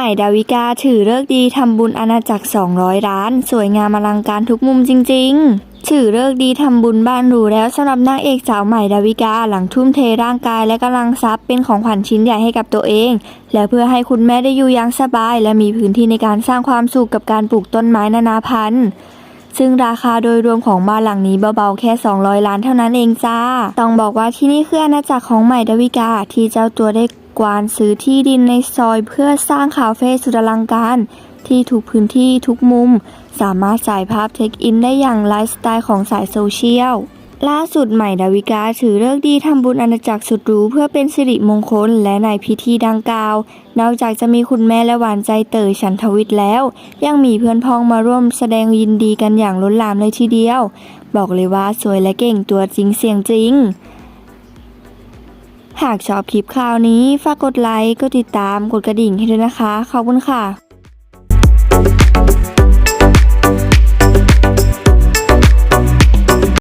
หม่ดาวิกาถือเลิกดีทำบุญอาณาจักร 200 ล้าน สวยงามอลังการทุกมุมจริง ๆถือเลิกดีทำบุญบ้านหรูแล้วสำหรับนางเอกสาวใหม่ดาวิกาหลังทุ่มเทร่างกายและกำลังทรัพย์เป็นของขวัญชิ้นใหญ่ให้กับตัวเอง และเพื่อให้คุณแม่ได้อยู่อย่างสบาย และมีพื้นที่ในการสร้างความสุขกับการปลูกต้นไม้นานาพันธุ์ ซึ่งราคาโดยรวมของบ้านหลังนี้เบาๆแค่ 200 ล้านเท่านั้นเองจ้า ต้องบอกว่าที่นี่คืออาณาจักรของใหม่ดาวิกาที่เจ้าตัวได้กวานซื้อที่ดินในซอยเพื่อสร้างคาเฟ่สุดอลังการ ที่ทุกพื้นที่ทุกมุม สามารถจ่ายภาพเทคอินได้อย่างไลฟ์สไตล์ของสายโซเชียล ล่าสุดใหม่ดาวิกาถือเลิกดีทำบุญอาณาจักรสุดหรูเพื่อเป็นสิริมงคลและในพิธีดังกล่าว นอกจากจะมีคุณแม่และหวานใจเต๋อฉันทวิทย์แล้ว ยังมีเพื่อนพ้องมาร่วมแสดงยินดีกันอย่างล้นหลามเลยทีเดียว บอกเลยว่าสวยและเก่งตัวจริงเสียงจริง หากชอบคลิปข่าวนี้ฝากกดไลค์กดติดตามกดกระดิ่งให้ด้วยนะคะขอบคุณค่ะ